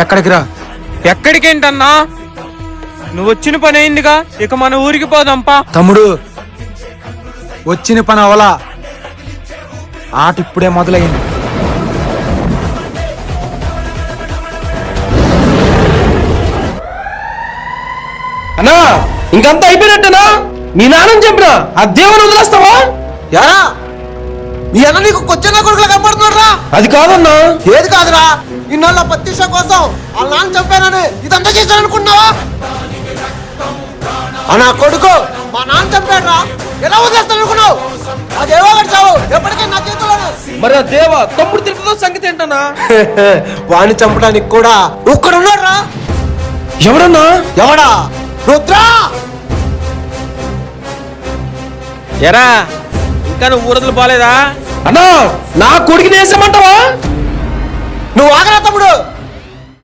ఎక్కడికి రా? ఎక్కడికేంటన్నా? నువ్వు వచ్చిన పని అయిందిగా ఇక మన ఊరికి పోదాంపా. తమ్ముడు వచ్చిన పని అవలా. ఆట ఇప్పుడే మొదలైంది. అన్నా ఇంకంతా అయిపోయినట్టేనా? మీ నాన్న చెప్పిన ఆ దేవుని వదిలేస్తావా? యారా నీ అన్న నీకు కొచ్చిన కొడుకులా కనపడుతున్నాడు రా అది కాదన్నా. ఏది కాదురా? ఇన్నాళ్ళ పత్తిష కోసం వాళ్ళ నాన్న చంపానని ఇదంతా చేశాను అనుకున్నావా ఆ నా కొడుకు మా నాన్న చంపాడు రా ఎలా వదిలేస్తాను అనుకున్నావు అదేవో చావు. ఎప్పటికీ నా చేతిలోనే మరి ఆ దేవ తమ్ముడు తిరుగుతో సంగతి ఏంటన్నా? వాడిని చంపడానికి కూడా ఒక్కడున్నాడు రా ఎవడన్నా ఎవడా? రుద్రా! ఎరా ఇంకా నువ్వు ఊరదలు పోలేదా? అన్నా నా కొడుకుని వేసామంటావా నువ్వు తమ్ముడు